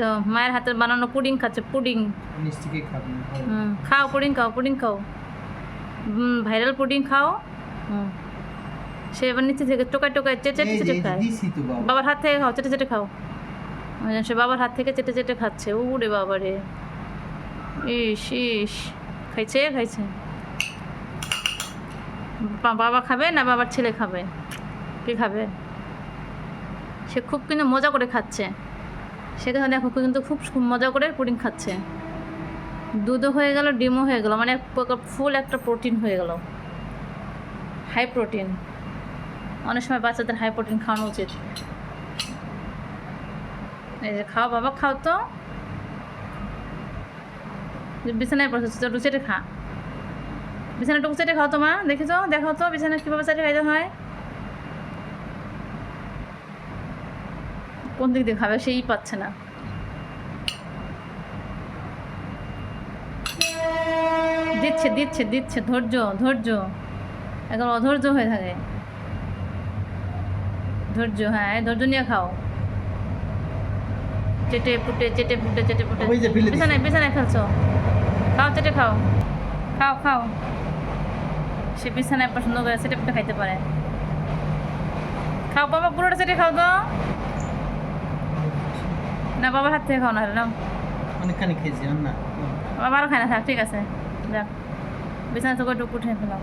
তো মায়ের হাতের বানানো পুডিং খাচ্ছে পুডিং। খাও পুডিং খাও পুডিং খাও। ভাইরাল পুডিং খাও। হুম। সে এবার নিচে থেকে টোকায় টোকায় চেটে চেটে খায়। বাবার হাত থেকে খাও চেটে চেটে খাও। সে বাবার হাত থেকে চেটে চেটে খাচ্ছে। উরে বাবা রে। ইস ইস। খাইছে খাইছে। বাবা খাবে না বাবার ছেলে খাবে? কে খাবে? সে খুব কিন্তু মজা করে খাচ্ছে। সেখানে দেখো কিন্তু খুব মজা করে পুডিং খাচ্ছে। দুধও হয়ে গেল, ডিমও হয়ে গেল মানে ফুল একটা প্রোটিন হয়ে গেল। হাই প্রোটিন অনেক সময় বাচ্চাদের হাই প্রোটিন খাওয়ানো উচিত। এই যে খাও বাবা, খাও তো। বিছানায় বসে একটু চেটে খা বিছানাটুকু চেটে খাও তো মা, দেখেছ? দেখো তো বিছানা কীভাবে চেটে খাইতে হয়। কোন দিক দিয়ে খাবে সেই পাচ্ছে না। দিচ্ছে দিচ্ছে দিচ্ছে ধৈর্য ধৈর্য। এখন অধৈর্য হয়ে থাকে। ধৈর্য হ্যাঁ ধৈর্য নিয়ে খাও। চেটে পুটে চেটে পুটে চেটে পুটে। বিছানায় বিছানায় খেলছো খাও চেটে খাও। খাও খাও। সে বিছানায় পছন্দ করে চেটে পুটে খাইতে পারে। খাও বাবা পুরোটা চেটে খাও তো। না বাবার হাত থেকে খাও না না? অনেকখানি খেয়েছি না বাবারও খায় না থাক ঠিক আছে। যাক বিছানা থেকে একটু উঠে ফেলাও